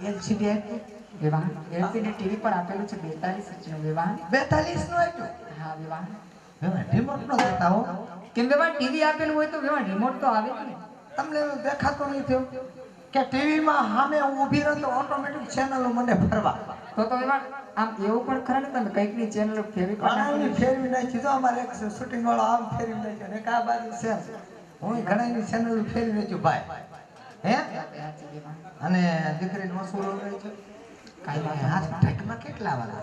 LCD વિવાહ LCD TV પર આપેલું છે બેતાલીસ ઇંચનું વિવાહ બેતાલીસનું આપ્યું? હા વિવાહ રિમોટ નો દેતા હો. કેમ વિવાહ ટીવી આપેલું હોય તો વિવાહ રિમોટ તો આવે ને. તમને દેખાતો નહીં થયો? કે ટીવીમાં સામે હું ઊભી રહું તો ઓટોમેટિક ચેનલો મને ફરવા તો તો વિવાહ આમ એવું પણ ખરા ને તમે કંઈકની ચેનલ ફેરવી પણ ફેરવી નાખી તો અમારે એક શૂટિંગ વાળો આમ ફેરવી નાખ્યો ને આ બાજુ સેમ હું ઘણાની ચેનલ ફેરવી નાખ્યું ભાઈ. હે? અને દીકરીને વસૂલ હોય છે? કાંઈ વાત હા કેટલા વાળા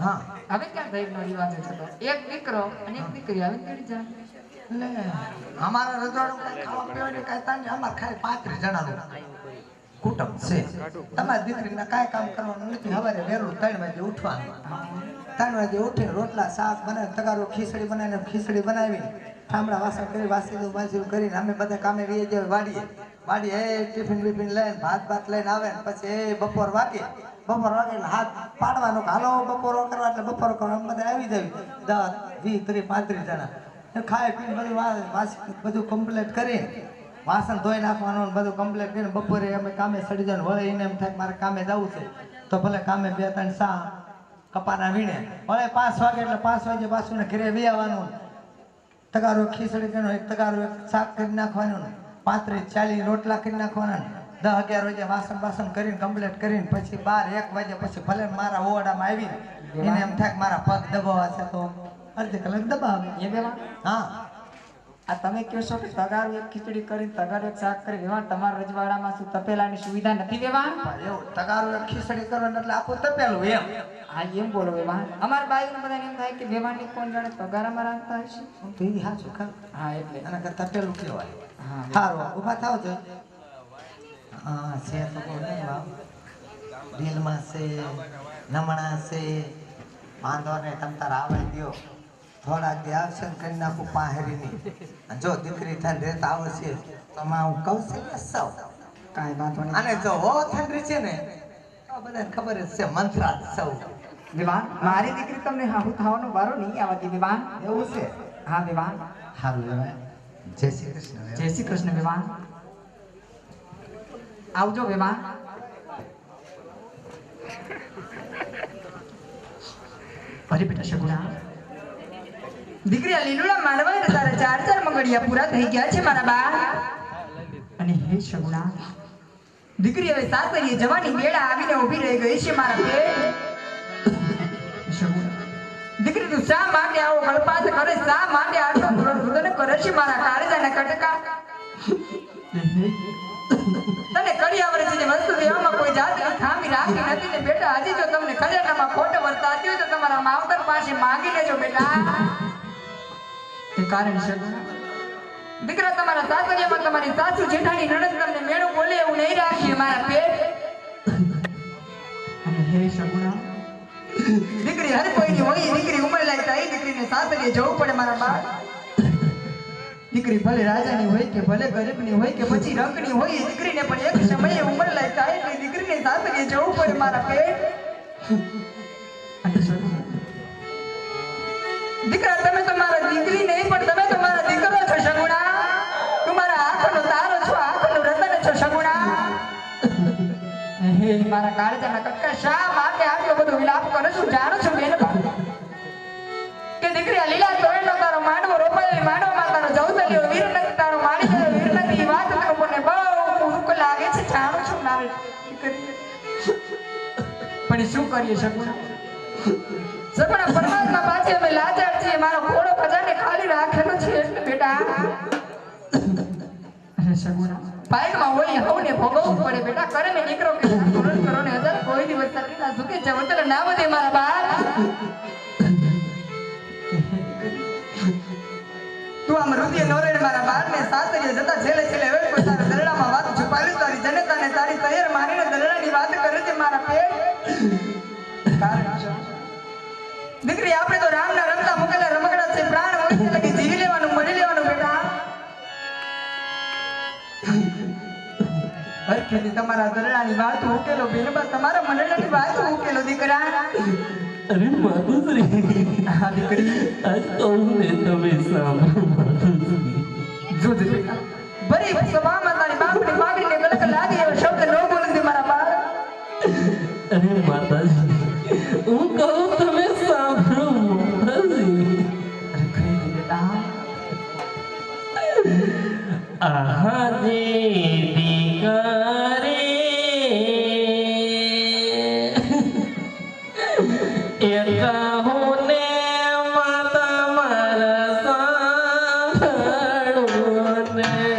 હા. હવે ક્યાં રિવાજ છે તો? એક દીકરો અને એક દીકરી. આવે તેડી જાય એટલે અમારા રજવાડું ખાવા પીવાની કાંઈ તાણ અમારે ખાલી પાંત્રીસ જણાનું કુટુંબ છે. તમારી દીકરીને કાંઈ કામ કરવાનું નથી. સવારે વહેલું ત્રણ વાગે ઉઠવાનું. ત્રણ વાગે ઉઠીને રોટલા, શાક બનાવી તગારો, ખીચડી બનાવીને ખીચડી બનાવી ઠામડા વાસણ કરી વાસીનું વાસી કરીને અમે બધા કામે વીએ જાય વાડીએ. વાડીએ એ ટિફિન બિફિન લઈને, ભાત ભાત લઈને આવે ને પછી એ બપોર વાગે. બપોર વાગે એટલે હાથ પાડવાનો હાલો બપોરો કરવા એટલે બપોરો કરવા બધા આવી જાય. દસ, વીસ, ત્રીસ, પાંત્રીસ જણા. ખાય પીને બધું વાસી બધું કમ્પ્લીટ કરી વાસણ ધોઈ નાખવાનું બધું કમ્પ્લીટ કરીને બપોરે અમે કામે સડી જાય વળે એને એમ થાય મારે કામે જવું છે. તો ભલે કામે બે ત્રણ સા કપાના વીણે. વળે પાંચ વાગે એટલે પાંચ વાગે પાછું ઘરે વી આવવાનું. તગારો ખીચડી કરીને એક તગારો એક શાક કરી નાખવાનું પાંત્રીસ ચાલીસ રોટલા કરી નાખવાના દસ અગિયાર વાગે વાસણ બાસણ કરીને કમ્પ્લીટ કરીને પછી બાર એક વાગે પછી ભલે મારા ઓવાડામાં આવીને એને એમ થાય મારા પગ દબાવવા છે તો અડધી કલાક દબાવે. એ વિવાહ હા. આ તમે કહો છો કે તગારું એક ખીચડી કરી તગારું એક શાક કરી વિવાહ તમારા રજવાડામાં શું તપેલાની સુવિધા નથી વિવાહ પણ એવું તગારું એક ખીચડી કરવાનું એટલે આખું તપેલું એમ. હા એમ બોલો વિવાહ અમારા બાઈકને બધાને એમ થાય કે વિવાહની કોણ જાણે તગારામાં રાખતા હશે? હું તો ઈ હાચું ખરું. હા એટલે. એના કરતા તપેલું કહેવાય. હા સારું ઊભા થાવ છો હા છે તો કોને દિલમાં છે નમણા છે વાંધો ને તમ તાર આવડી દ્યો. થોડાક દી આવશે કરી નાખું પાહેરીની. જો દીકરી થઈને રહેતા આવશે તો માં હું કહું છું ને સૌ. કાંઈ વાંધો નહીં. અને જો હો ઠંડી છે ને તો બધાને ખબર જ છે મંત્રા સૌ. વિવાહ મારી દીકરી તમને હાહુ થવાનો વારો નહીં આવતી વિવાહ એવું છે? હા વિવાહ હાલ લેવાય જય શ્રી કૃષ્ણ જય શ્રી કૃષ્ણ વિવાહ આવજો વિવાહ અરે બેટા શગુણા દીકરી લીલુલા ને તારા ચાર ચાર મગડિયા પૂરા થઈ ગયા છે મારા બા અને હે શગુણા, દીકરી હવે સાસરીએ જવાની વેળા આવીને ઊભી રહી ગઈ છે મારા પે દીકરી તું શા માટે આવો ગળપાત કરે, શા માટે આટલો રુદન કરે છે મારા કાળજાના કટકા? તને કર્યા છે વસ્તુ દેવામાં કોઈ જાતની ખામી રાખી નથી ને બેટા, હજી જો તમને ખજાનામાં ખોટ વર્તાતી હોય તો તમારા માવતર પાસે માંગી લેજો બેટા. કારણ છે? દીકરા તમારા સાસરિયામાં તમારી સાસુ જેઠાણી નણંદ તમને મેળું બોલે એવું નહીં રાખીએ મારા પેટ. અને હે શગુણા દીકરી હર કોઈની હોય દીકરી ઉંમર લાયક એ દીકરીને સાસરીએ જવું પડે મારા બા દીકરી ભલે રાજાની હોય કે ભલે ગરીબની હોય કે પછી રંગની હોય એ દીકરીને પણ એક સમયે ઉંમર થાય એટલે દીકરીને સાસરીએ જવું પડે મારા પેટ. દીકરા હે મારા કાળજાના કટકા શા માટે આવ્યો બધો વિલાપ કરો છું? જાણો છું બેન કે દીકરી આ લીલા તોરણનો તારો માંડવો રોપાયો માંડવામાં તારો જવતલિયો વીર નથી તારો માણી ગયો વીર નથી વાત મને બહુ દુઃખ લાગે છે, જાણું છું મારી. પણ શું કરીએ શકું સપના પરમાત્મા પાછી અમે લાચાર છીએ, મારો ઘોડો ખજાને ખાલી રાખેલો છે, એટલે બેટા અરે સગુણા પાયકમાં હોય, હવને ભોગવવું પડે, બેટા કરે ને દીકરો જવતલ ના વધે મારા બાળ તું આમ રુદિય નોરેડ મારા બાળને સાસરીએ જતા છેલ્લે છેલ્લે હવે કોઈ તારા દરડામાં વાત છુપાવી, તારી જનતાને તારી તૈયાર મારીને દરડાની વાત કરે છે મારા પેટ. દીકરી, આપણે તો રામના રમતા મુકેલા રમકડા છે, પ્રાણ હરખેથી તમારા દરડાની વાત ઉકેલો બેનબા તમારા મંડળની વાત ઉકેલો દીકરા. અરે માતુશ્રી હા દીકરી. આજ કહું ને તમે સાંભળો માતુશ્રી જો દીકરી. ભરી સભામાં તારી બાપની માગણીને Amen.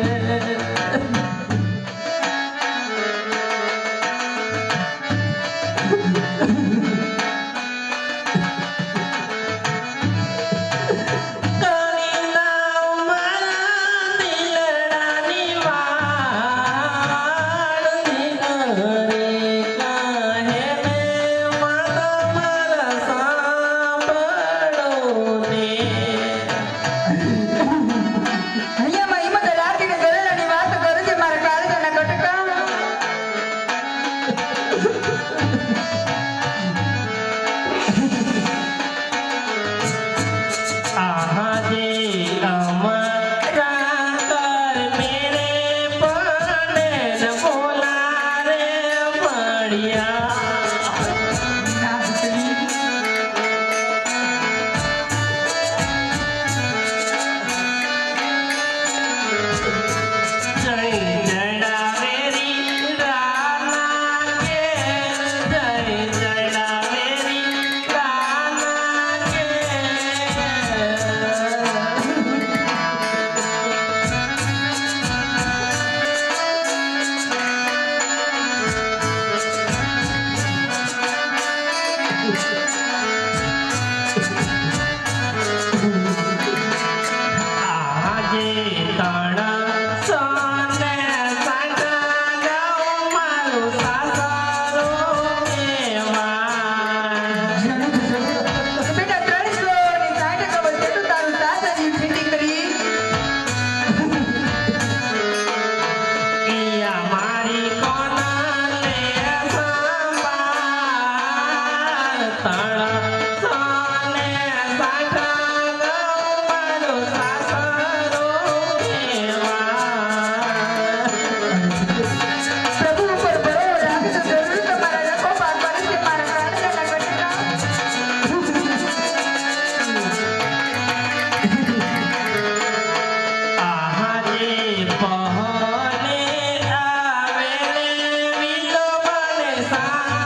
high.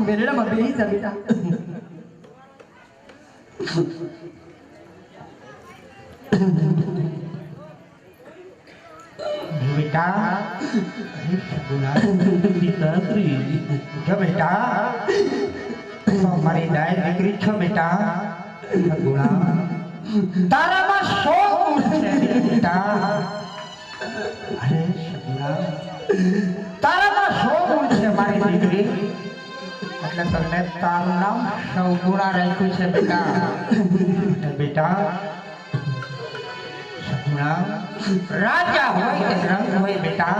બેરડામાં બેહી જા બેટા બેટા પિતાશ્રી જો બેટા મારી ડાય દીકરી છો બેટા ગુણા તારામાં સો ગુણ છે બેટા અરે સગુણા તારામાં સો ગુણ છે મારી દીકરી એટલે તમને તારું નામ સૌગુણા રાખ્યું છે બેટા. બેટા રાજા હોય કે રંગ હોય બેટા.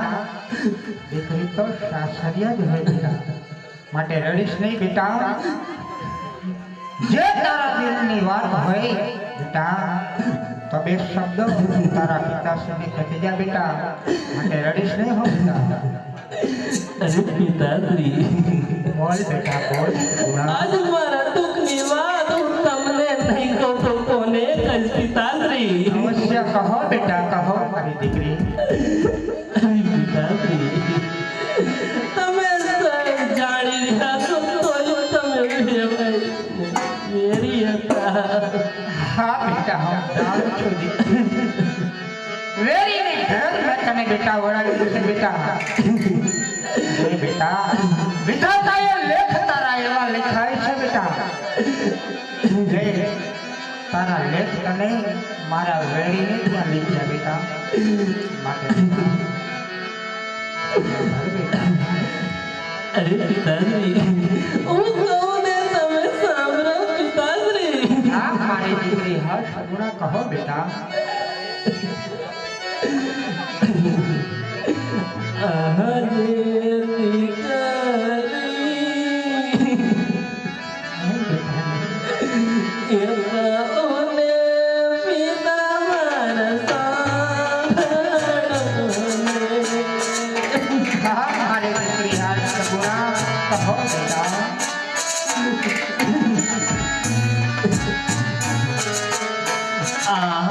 દીકરી તો સાસરિયા જ હોય બેટા. માટે રડીશ નહીં બેટા. જે તારા દિલની વાત હોય બેટા તો બે શબ્દ તારા પિતાશ્રીને કહી જા બેટા. માટે રડીશ નહીં હો બેટા. અરે પિતાશ્રી. બોલ બેટા બોલ આજ મારા દુઃખની વાત હું તમને નહીં કહું તો કોને કહીશ પિતાશ્રી અવશ્ય કહો બેટા કહો મારી દીકરી. પિતાશ્રી તમે જાણી રહ્યા છો તોય તમે વેરી હતા. હા બેટા હું જાણું છું દીકરી વેરી ને ઘર મેં તને બેટા વળાવ્યું છે બેટા. એ બેટા તારા લેખ તને મારા વેડીને ત્યાં લઈ ગયા બેટા. માટે બેટા. બેટા અરે પિતાશ્રી હું કહું ને તમે સાંભળો પિતાશ્રી. હા મારી દીકરી હા સગુણા કહો બેટા. હા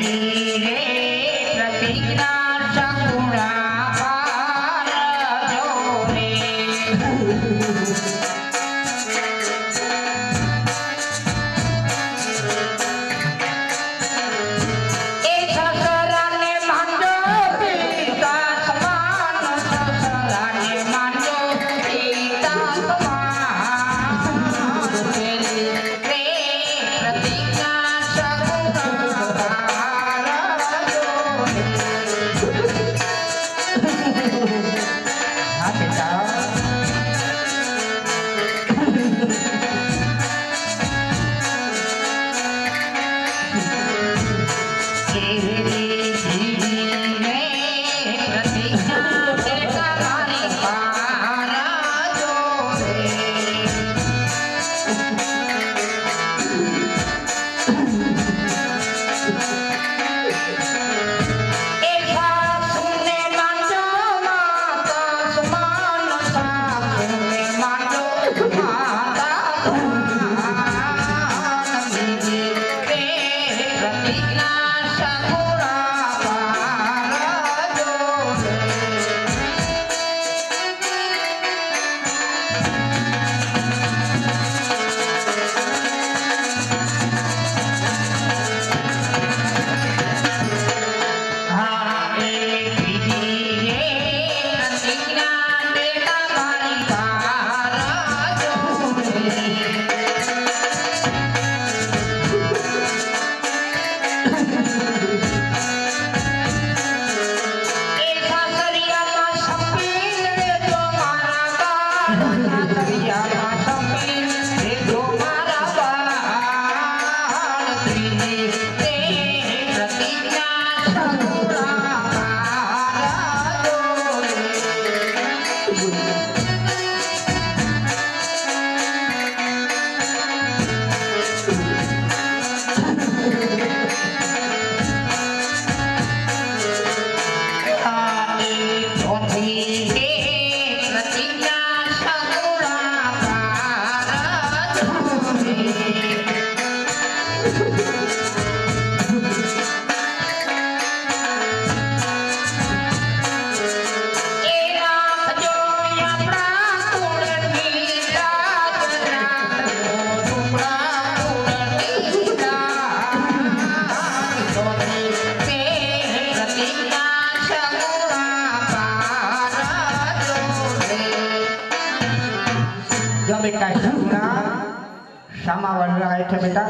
நீரே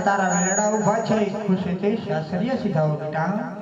તારા મેળા ઊભા છે ખુશીથી સાસરીએ સીધાઓ બેટા